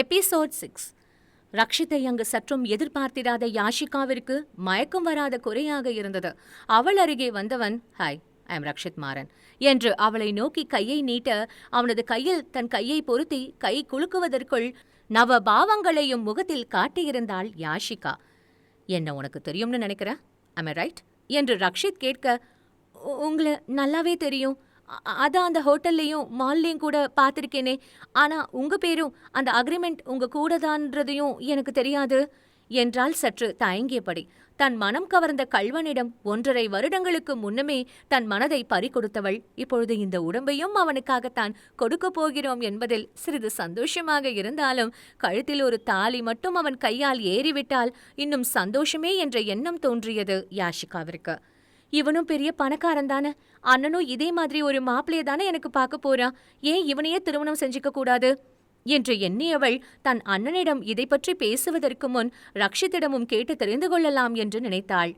Episode six ரக்ஷித்தை அங்கு சற்றும் எதிர்பார்த்திராத யாஷிகாவிற்கு மயக்கம் வராத குறையாக இருந்தது. அவள் அருகே வந்தவன் hi I am Rakshith Maran என்று அவளை நோக்கி கையை நீட்ட அவனது கையில் தன் கையை பொருத்தி கை குலுக்குவதற்குள் நவ பாவங்களையும் முகத்தில் காட்டியிருந்தாள் யாஷிகா. என்ன உனக்கு தெரியும்னு நினைக்கிற? ஐ ரைட் என்று ரக்ஷித் கேட்க உங்களை நல்லாவே தெரியும். அதான் அந்த ஹோட்டல்லையும் மால்லையும் கூட பார்த்துருக்கேனே ஆனா உங்க பேரும் அந்த அக்ரிமெண்ட் உங்க கூடதான்றதையும் எனக்கு தெரியாது. என்றால் சற்று தயங்கியபடி. தன் மனம் கவர்ந்த கள்வனிடம் ஒன்றரை வருடங்களுக்கு முன்னமே தன் மனதை பறிகொடுத்தவள். இப்பொழுது இந்த உடம்பையும் அவனுக்காகத்தான் கொடுக்கப் போகிறோம் என்பதில் சிறிது சந்தோஷமாக இருந்தாலும் கழுத்தில் ஒரு தாலி மட்டும் அவன் கையால் ஏறிவிட்டால் இன்னும் சந்தோஷமே என்ற எண்ணம் தோன்றியது யாஷிகாவிற்கு. இவனும் பெரிய பணக்காரன் தானே. அண்ணனும் இதே மாதிரி ஒரு மாப்பிளைய தானே எனக்கு பார்க்க போறான் ஏன் இவனையே திருமணம் செஞ்சுக்க கூடாது? என்று எண்ணியவள் தன் அண்ணனிடம் இதை பற்றி பேசுவதற்கு முன் ரக்ஷித்திடமும் கேட்டு தெரிந்து கொள்ளலாம் என்று நினைத்தாள்.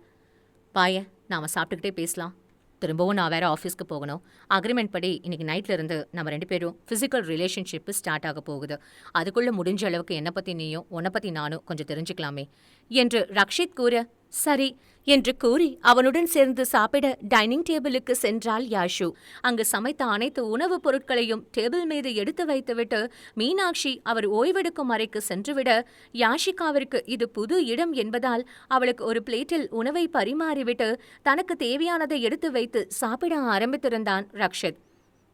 பாய நாம சாப்பிட்டுக்கிட்டே பேசலாம். திரும்பவும் நான் வேற ஆஃபீஸ்க்கு போகணும். அக்ரிமெண்ட் படி இன்னைக்கு நைட்ல இருந்து நம்ம ரெண்டு பேரும் ஃபிசிக்கல் ரிலேஷன்ஷிப்பு ஸ்டார்ட் ஆக போகுது. அதுக்குள்ள முடிஞ்ச அளவுக்கு என்னை பத்தி நீயும் உன்னை பத்தி நானும் கொஞ்சம் தெரிஞ்சுக்கலாமே என்று ரக்ஷித் கூற சரி என்று கூறி அவனுடன் சேர்ந்து சாப்பிட டைனிங் டேபிளுக்கு சென்றாள் யாஷு. அங்கு சமைத்த அனைத்து உணவுப் பொருட்களையும் டேபிள் மீது எடுத்து வைத்துவிட்டு மீனாட்சி அவர் ஓய்வெடுக்கும் அறைக்கு சென்றுவிட யாஷிகாவிற்கு இது புது இடம் என்பதால் அவளுக்கு ஒரு பிளேட்டில் உணவை பரிமாறிவிட்டு தனக்கு தேவையானதை எடுத்து வைத்து சாப்பிட ஆரம்பித்திருந்தான் ரக்ஷித்.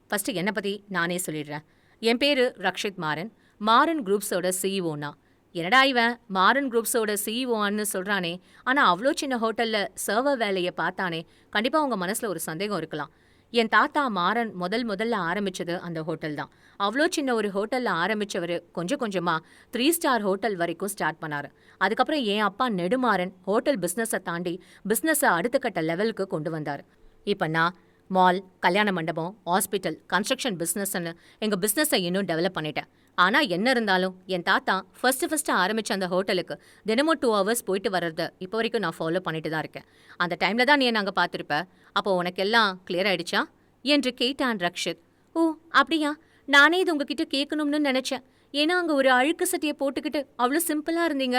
ஃபர்ஸ்ட் என்னை பத்தி நானே சொல்லிடுறேன். என் பேரு ரக்ஷித் மாறன். மாறன் குரூப்ஸோட சிஇஓனா என்னடா இவன்? மாறன் குரூப்ஸோட சிஇஓன்னு சொல்றானே. ஆனா அவ்வளோ சின்ன ஹோட்டல்ல சர்வர் வேலையை பார்த்தானே. கண்டிப்பா உங்கள் மனசுல ஒரு சந்தேகம் இருக்கலாம். என் தாத்தா மாறன் முதல் முதல்ல ஆரம்பிச்சது அந்த ஹோட்டல் தான். அவ்வளோ சின்ன ஒரு ஹோட்டல்ல ஆரம்பிச்சவர் கொஞ்சம் கொஞ்சமா த்ரீ ஸ்டார் ஹோட்டல் வரைக்கும் ஸ்டார்ட் பண்ணாரு. அதுக்கப்புறம் என் அப்பா நெடுமாறன் ஹோட்டல் பிஸ்னஸை தாண்டி பிஸ்னஸை அடுத்த கட்ட லெவலுக்கு கொண்டு வந்தார். இப்போ நான் மால் கல்யாண மண்டபம் ஹாஸ்பிட்டல் கன்ஸ்ட்ரக்ஷன் பிஸ்னஸ்ன்னு எங்கள் பிஸ்னஸை இன்னும் டெவலப் பண்ணிட்டேன். ஆனால் என்ன இருந்தாலும் என் தாத்தா ஃபஸ்ட்டு ஃபஸ்ட்டு ஆரம்பிச்ச அந்த ஹோட்டலுக்கு தினமும் டூ ஹவர்ஸ் போயிட்டு வர்றத இப்போ வரைக்கும் நான் ஃபாலோ பண்ணிட்டு தான் இருக்கேன். அந்த டைமில் தான் நீ நாங்கள் பார்த்துருப்ப? அப்போ உனக்கெல்லாம் கிளியர் ஆயிடுச்சா? என்று கேட்டான் ரக்ஷித். ஓ அப்படியா? நானே இது உங்ககிட்ட கேட்கணும்னு நினைச்சேன். ஏன்னா அங்க ஒரு அழுக்கு சட்டியை போட்டுக்கிட்டு அவ்வளோ சிம்பிளா இருந்தீங்க.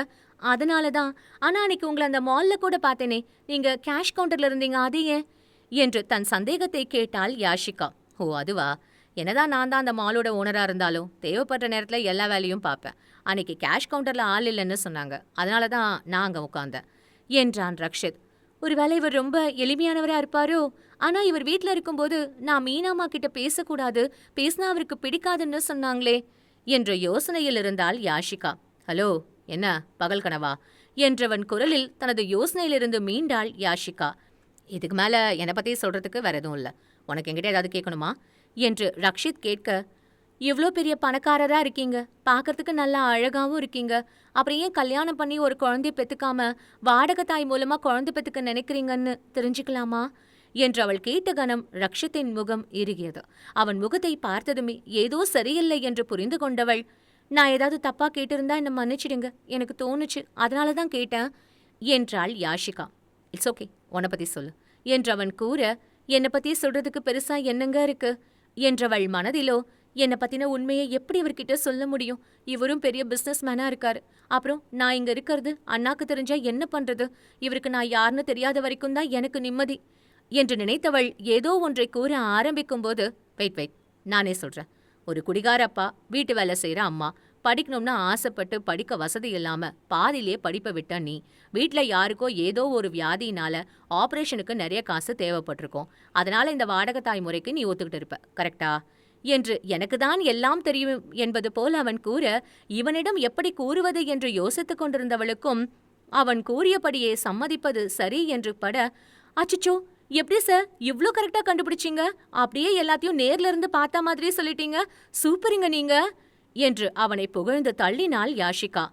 அதனால தான். ஆனா அன்னைக்கு உங்களை அந்த மால்ல கூட பார்த்தேனே. நீங்க கேஷ் கவுண்டர்ல இருந்தீங்க அது ஏன்? என்று தன் சந்தேகத்தை கேட்டாள் யாஷிகா. ஓ அதுவா? என்னதான் நான் தான் அந்த மாலோட ஓனரா இருந்தாலும் தேவைப்பட்ட நேரத்துல எல்லா வேலையும் பார்ப்பேன். அன்னைக்கு கேஷ் கவுண்டர்ல ஆள் இல்லைன்னு சொன்னாங்க. அதனால தான் நான் அங்கே உட்கார்ந்தேன் என்றான் ரக்ஷித். ஒருவேளை இவர் ரொம்ப எளிமையானவரா இருப்பாரோ? ஆனா இவர் வீட்ல இருக்கும்போது நான் மீனாமா கிட்ட பேசக்கூடாது பேசினா அவருக்கு பிடிக்காதுன்னு சொன்னாங்களே என்ற யோசனையில் இருந்தால் யாஷிகா. ஹலோ என்ன? பகல் கனவா? என்றவன் குரலில் தனது யோசனையிலிருந்து மீண்டாள் யாஷிகா. இதுக்கு மேல என்னை பத்தி சொல்றதுக்கு வேற எதுவும் இல்ல. உனக்கு என்கிட்ட ஏதாவது கேட்கணுமா என்று ரக்ஷித் கேட்க இவ்ளோ பெரிய பணக்காரரா இருக்கீங்க. பார்க்கறதுக்கு நல்லா அழகாவும் இருக்கீங்க. அப்புறம் ஏன் கல்யாணம் பண்ணி ஒரு குழந்தைய பெத்துக்காம வாடகை தாய் மூலமா குழந்தை பெத்துக்க நினைக்கிறீங்கன்னு தெரிஞ்சுக்கலாமா? என்று அவள் கேட்ட கணம் ரக்ஷித்தின் முகம் இறுகியது. அவன் முகத்தை பார்த்ததுமே ஏதோ சரியில்லை என்று புரிந்து கொண்டவள் நான் ஏதாவது தப்பா கேட்டிருந்தா என்ன மன்னிச்சிடுங்க. எனக்கு தோணுச்சு. அதனால தான் கேட்டேன் என்றாள் யாஷிகா. இட்ஸ் ஓகே உன்னை பத்தி சொல்லு. என்று அவன் கூற என்னை பத்தி சொல்றதுக்கு பெருசா என்னங்க இருக்கு? என்றவள் மனதிலோ என்னை பத்தின உண்மையை எப்படி இவர்கிட்ட சொல்ல முடியும்? இவரும் பெரிய பிசினஸ் மேனா இருக்காரு. அப்புறம் நான் இங்க இருக்கிறது அண்ணாக்கு தெரிஞ்சா என்ன பண்றது? இவருக்கு நான் யாருன்னு தெரியாத வரைக்கும் தான் எனக்கு நிம்மதி. என்று நினைத்தவள் ஏதோ ஒன்றை கூற ஆரம்பிக்கும் போது வெயிட் வெயிட் நானே சொல்றேன். ஒரு குடிகார அப்பா வீட்டு வேலை செய்யற அம்மா. படிக்கணும்னு ஆசைப்பட்டு படிக்க வசதி இல்லாம பாதியிலே படிப்பை விட்ட நீ. வீட்ல யாருக்கோ ஏதோ ஒரு வியாதியினால ஆபரேஷனுக்கு நிறைய காசு தேவைப்பட்டிருக்கும். அதனால இந்த வாடகத்தாய் முறைக்கு நீ ஒத்துக்கிட்டு இருப்ப. கரெக்டா? என்று எனக்கு தான் எல்லாம் தெரியும் என்பது போல் அவன் கூற இவனிடம் எப்படி கூறுவது என்று யோசித்துக் கொண்டிருந்தவளுக்கும் அவன் கூறியபடியே சம்மதிப்பது சரி என்று பட அச்சச்சோ எப்படி சார் இவ்ளோ கரெக்டா கண்டுபிடிச்சீங்க? அப்படியே எல்லாத்தையும் நேர்ல இருந்து பார்த்த மாதிரியே சொல்லிட்டீங்க. சூப்பருங்க நீங்க. என்று அவனை புகழ்ந்து தள்ளினாள் யாஷிகா.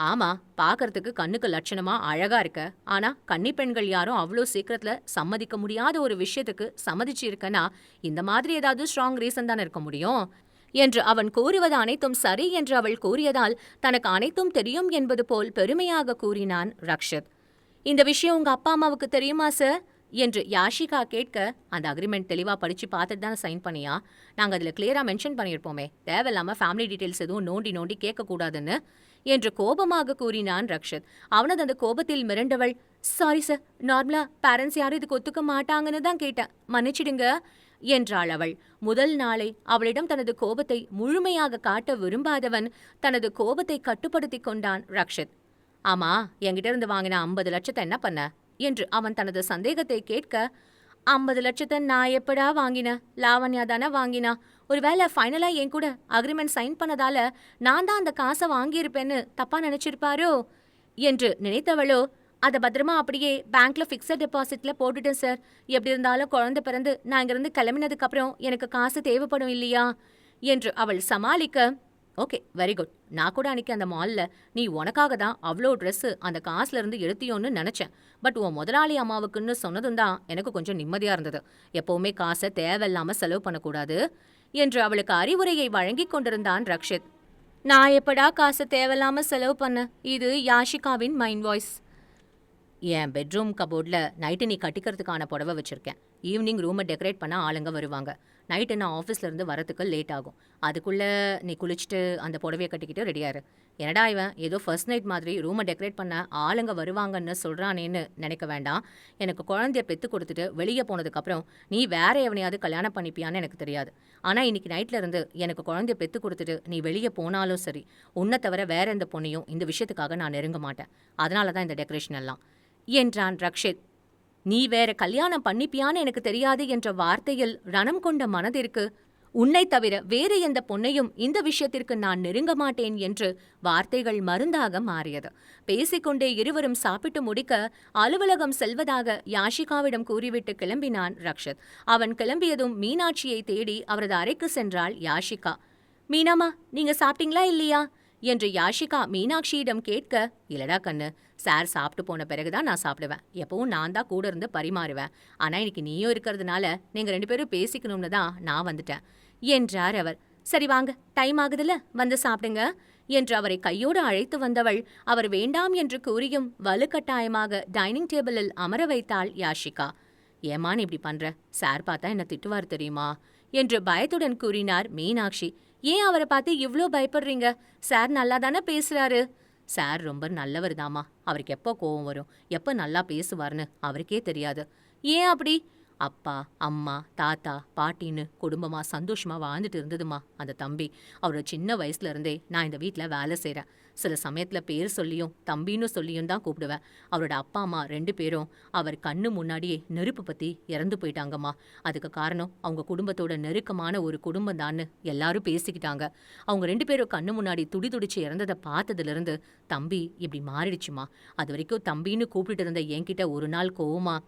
ஆமா பார்க்கறதுக்கு கண்ணுக்கு லட்சணமா அழகா இருக்க. ஆனா கன்னி பெண்கள் யாரும் அவ்வளோ சீக்கிரத்துல சம்மதிக்க முடியாத ஒரு விஷயத்துக்கு சம்மதிச்சு இருக்கனா இந்த மாதிரி ஏதாவது ஸ்ட்ராங் ரீசன் தானே இருக்க முடியும்? என்று அவன் கூறுவது அனைத்தும் சரி என்று அவள் கூறியதால் தனக்கு அனைத்தும் தெரியும் என்பது போல் பெருமையாக கூறினான் ரக்ஷத். இந்த விஷயம் உங்க அப்பா அம்மாவுக்கு தெரியுமா சார் என்று யாஷிகா கேட்க அந்த அக்ரிமெண்ட் தெளிவா படிச்சு பார்த்துட்டு தானே சைன் பண்ணியா? நாங்க அதுல கிளியரா மென்ஷன் பண்ணியிருப்போமே. தேவையில்லாம ஃபேமிலி டீடைல்ஸ் எதுவும் நோண்டி நோண்டி கேட்கக்கூடாதுன்னு என்று கோபமாக கூறினான் ரக்ஷத். அவனது அந்த கோபத்தில் மிரண்டவள் சாரி சார் நார்மலா பேரண்ட்ஸ் யாரும் இதுக்கு ஒத்துக்க மாட்டாங்கன்னு தான் கேட்டேன். மன்னிச்சிடுங்க என்றாள் அவள். முதல் நாளை அவளிடம் தனது கோபத்தை முழுமையாக காட்ட விரும்பாதவன் தனது கோபத்தை கட்டுப்படுத்திக் கொண்டான் ரக்ஷத். ஆமா என்கிட்ட இருந்து வாங்கின ஐம்பது லட்சத்தை என்ன பண்ண? என்று அவன் தனது சந்தேகத்தை கேட்க ஐம்பது லட்சத்தை நான் எப்படா வாங்கினேன் லாவண்யா தானே வாங்கினா? ஒருவேளை ஃபைனலா என் கூட அக்ரிமெண்ட் சைன் பண்ணதால நான் தான் அந்த காசை வாங்கியிருப்பேன்னு தப்பா நினைச்சிருப்பாரோ? என்று நினைத்தவளோ அதை பத்திரமா அப்படியே பேங்க்ல ஃபிக்ஸட் டெபாசிட்ல போட்டுட்டேன் சார் எப்படி இருந்தாலும் குழந்தை பிறந்து நான் இங்கிருந்து கிளம்பினதுக்கப்புறம் எனக்கு காசு தேவைப்படும் இல்லையா? என்று அவள் சமாளிக்க ஓகே வெரி குட் நான் கூட அன்னைக்கு அந்த மால்ல நீ உனக்காக தான் அவ்வளோ ட்ரெஸ்ஸு அந்த காசுலேருந்து எடுத்தியோன்னு நினச்சேன். பட் உன் முதலாளி அம்மாவுக்குன்னு சொன்னதும் தான் எனக்கு கொஞ்சம் நிம்மதியாக இருந்தது. எப்போவுமே காசை தேவையில்லாமல் செலவு பண்ணக்கூடாது என்று அவளுக்கு அறிவுரையை வழங்கி கொண்டிருந்தான் ரக்ஷித். நான் எப்படா காசை தேவையில்லாமல் செலவு பண்ண? இது யாஷிகாவின் மைண்ட் வாய்ஸ் என் பெட்ரூம் கபோர்டில் நைட்டு நீ கட்டிக்கிறதுக்கான புடவை வச்சுருக்கேன். ஈவினிங் ரூமை டெக்கரேட் பண்ண ஆளுங்க வருவாங்க. நைட்டு நான் ஆஃபீஸ்லேருந்து வரத்துக்கு லேட் ஆகும். அதுக்குள்ளே நீ குளிச்சுட்டு அந்த புடவையை கட்டிக்கிட்டு ரெடியாரு என்னடா இவன்? ஏதோ ஃபர்ஸ்ட் நைட் மாதிரி ரூமை டெக்கரேட் பண்ண ஆளுங்க வருவாங்கன்னு சொல்கிறானேன்னு நினைக்க வேண்டாம். எனக்கு குழந்தைய பெற்று கொடுத்துட்டு வெளியே போனதுக்கப்புறம் நீ வேற எவனையாவது கல்யாணம் பண்ணிப்பியான்னு எனக்கு தெரியாது. ஆனால் இன்னைக்கு நைட்லேருந்து எனக்கு குழந்தைய பெற்று கொடுத்துட்டு நீ வெளியே போனாலும் சரி உன்னை தவிர வேற எந்த பொண்ணையும் இந்த விஷயத்துக்காக நான் நெருங்க மாட்டேன். அதனால தான் இந்த டெக்கரேஷன் எல்லாம். என்றான் ரக்ஷித். நீ வேற கல்யாணம் பண்ணிப்பியான்னு எனக்கு தெரியாது என்ற வார்த்தையில் ரணம் கொண்ட மனதிற்கு உன்னை தவிர வேறு எந்த பொண்ணையும் இந்த விஷயத்திற்கு நான் நெருங்க மாட்டேன் என்று வார்த்தைகள் மருந்தாக மாறியது. பேசிக்கொண்டே இருவரும் சாப்பிட்டு முடிக்க அலுவலகம் செல்வதாக யாஷிகாவிடம் கூறிவிட்டு கிளம்பினான் ரக்ஷத். அவன் கிளம்பியதும் மீனாட்சியை தேடி அவரது அறைக்கு சென்றாள் யாஷிகா. மீனாமா நீங்க சாப்பிட்டீங்களா இல்லையா? என்று யாஷிகா மீனாட்சியிடம் கேட்க இல்லடா கண்ணு சார் சாப்பிட்டு போன பிறகுதான் நான் சாப்பிடுவேன். எப்பவும் நான் தான் கூட இருந்து பரிமாறுவேன். ஆனா இன்னைக்கு நீயும் இருக்கிறதுனால நீங்க ரெண்டு பேரும் பேசிக்கணும்னு தான் நான் வந்துட்டேன் என்றார் அவர். சரி வாங்க டைம் ஆகுதுல வந்து சாப்பிடுங்க என்று அவரை கையோடு அழைத்து வந்தவள் அவர் வேண்டாம் என்று கூறியும் வலுக்கட்டாயமாக டைனிங் டேபிளில் அமர வைத்தாள் யாஷிகா. ஏமான் இப்படி பண்ற? சார் பார்த்தா என்ன திட்டுவார் தெரியுமா? என்று பயத்துடன் கூறினார் மீனாட்சி. ஏன் அவரை பார்த்து இவ்ளோ பயப்படுறீங்க? சார் நல்லா தானே பேசுறாரு. சார் ரொம்ப நல்லவர் தாமா அவருக்கு எப்போ கோவம் வரும்? எப்போ நல்லா பேசுவார்னு அவருக்கே தெரியாது. ஏன் அப்படி? அப்பா அம்மா தாத்தா பாட்டின்னு குடும்பமா சந்தோஷமா வாழ்ந்துட்டு இருந்ததுமா அந்த தம்பி அவரோட சின்ன வயசுல இருந்தே நான் இந்த வீட்டில் வேலை செய்கிறேன் சில சமயத்தில் பேர் சொல்லியும் தம்பின்னு சொல்லியும் தான் கூப்பிடுவேன். அவரோட அப்பா அம்மா ரெண்டு பேரும் அவர் கண்ணு முன்னாடியே நெருப்பு பற்றி இறந்து போயிட்டாங்கம்மா. அதுக்கு காரணம் அவங்க குடும்பத்தோட நெருக்கமான ஒரு குடும்பம் தான்னு எல்லாரும் பேசிக்கிட்டாங்க. அவங்க ரெண்டு பேரும் கண்ணு முன்னாடி துடி துடிச்சு இறந்ததை பார்த்ததுலேருந்து தம்பி இப்படி மாறிடுச்சுமா அது வரைக்கும் தம்பின்னு கூப்பிட்டு இருந்த என்கிட்ட ஒரு நாள் கோவமாக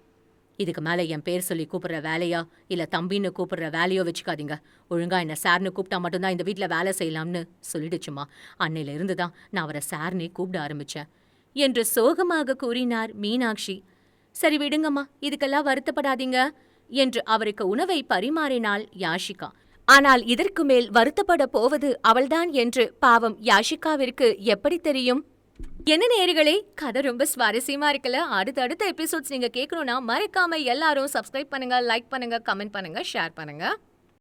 இதுக்கு மேலே என் பேர் சொல்லி கூப்பிடுற வேலையா? இல்லை தம்பின்னு கூப்பிடுற வேலையோ வச்சுக்காதீங்க. ஒழுங்கா என்ன சார்னு கூப்பிட்டா மட்டும்தான் இந்த வீட்டில் வேலை செய்யலாம்னு சொல்லிடுச்சுமா. அன்னையிலிருந்து தான் நான் அவரை சார்னே கூப்பிட ஆரம்பிச்சேன். என்று சோகமாக கூறினார் மீனாட்சி. சரி விடுங்கம்மா இதுக்கெல்லாம் வருத்தப்படாதீங்க என்று அவருக்கு உணவை பரிமாறினாள் யாஷிகா. ஆனால் இதற்கு மேல் வருத்தப்பட போவது அவள்தான் என்று பாவம் யாஷிகாவிற்கு எப்படி தெரியும்? என்ன நேர்களே கதை ரொம்ப சுவாரஸ்யமா இருக்குல்ல? அடுத்த அடுத்த எபிசோட்ஸ் நீங்க கேட்கணும்னா மறக்காம எல்லாரும் சப்ஸ்கிரைப் பண்ணுங்க லைக் பண்ணுங்க கமெண்ட் பண்ணுங்க ஷேர் பண்ணுங்க.